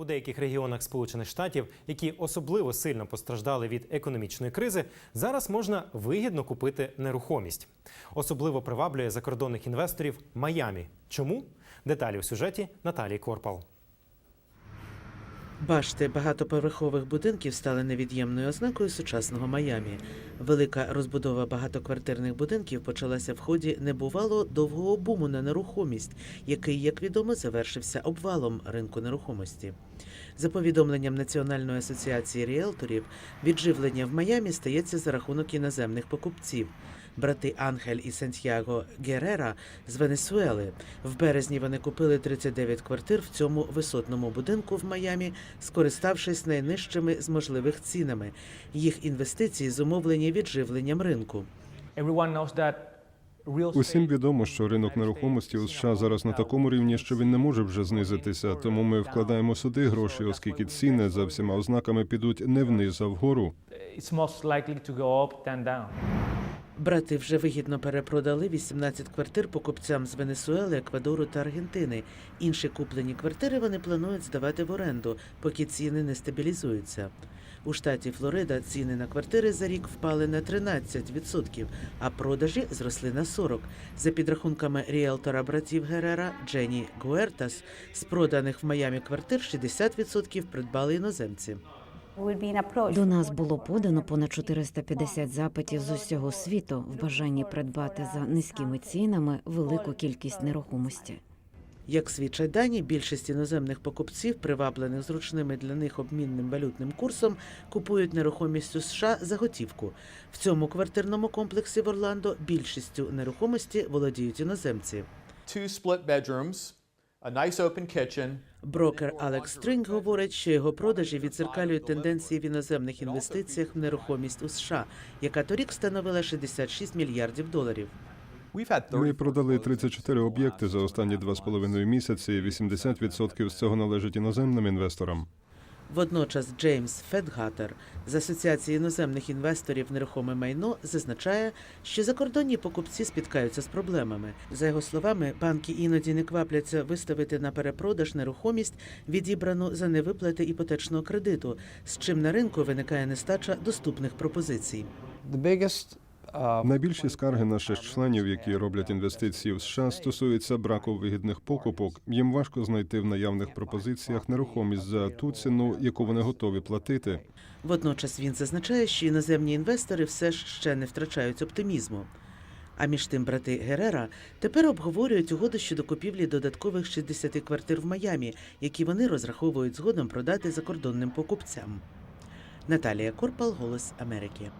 У деяких регіонах Сполучених Штатів, які особливо сильно постраждали від економічної кризи, зараз можна вигідно купити нерухомість. Особливо приваблює закордонних інвесторів Майамі. Чому? Деталі у сюжеті Наталії Корпал. Башти багатоповерхових будинків стали невід'ємною ознакою сучасного Майамі. Велика розбудова багатоквартирних будинків почалася в ході небувало довгого буму на нерухомість, який, як відомо, завершився обвалом ринку нерухомості. За повідомленням Національної асоціації ріелторів, відживлення в Майамі стається за рахунок іноземних покупців. Брати Ангель і Сантьяго Герера з Венесуели. В березні вони купили 39 квартир в цьому висотному будинку в Майамі, скориставшись найнижчими з можливих цінами. Їх інвестиції зумовлені відживленням ринку. Усім відомо, що ринок нерухомості у США зараз на такому рівні, що він не може вже знизитися. Тому ми вкладаємо сюди гроші, оскільки ціни за всіма ознаками підуть не вниз, а вгору. Брати вже вигідно перепродали 18 квартир покупцям з Венесуели, Еквадору та Аргентини. Інші куплені квартири вони планують здавати в оренду, поки ціни не стабілізуються. У штаті Флорида ціни на квартири за рік впали на 13%, а продажі зросли на 40%. За підрахунками ріелтора братів Герера Дженні Гуертас, з проданих в Майамі квартир 60% придбали іноземці. До нас було подано понад 450 запитів з усього світу в бажанні придбати за низькими цінами велику кількість нерухомості. Як свідчать дані, більшість іноземних покупців, приваблених зручними для них обмінним валютним курсом, купують нерухомість у США за готівку. В цьому квартирному комплексі в Орландо більшістю нерухомості володіють іноземці. two split bedrooms, a nice Брокер Алекс Стринг говорить, що його продажі відзеркалюють тенденції в іноземних інвестиціях в нерухомість у США, яка торік становила 66 мільярдів доларів. Ми 30 продали 34 об'єкти за останні два з половиною місяці. і 80% з цього належить іноземним інвесторам. Водночас Джеймс Федгатер з Асоціації іноземних інвесторів нерухоме майно зазначає, що закордонні покупці спіткаються з проблемами. За його словами, банки іноді не квапляться виставити на перепродаж нерухомість, відібрану за невиплати іпотечного кредиту, з чим на ринку виникає нестача доступних пропозицій. The biggest Найбільші скарги наших членів, які роблять інвестиції в США, стосуються браку вигідних покупок. Їм важко знайти в наявних пропозиціях нерухомість за ту ціну, яку вони готові платити. Водночас він зазначає, що іноземні інвестори все ще не втрачають оптимізму. А між тим брати Герера тепер обговорюють угоду щодо купівлі додаткових 60 квартир в Майамі, які вони розраховують згодом продати закордонним покупцям. Наталія Корпал, Голос Америки.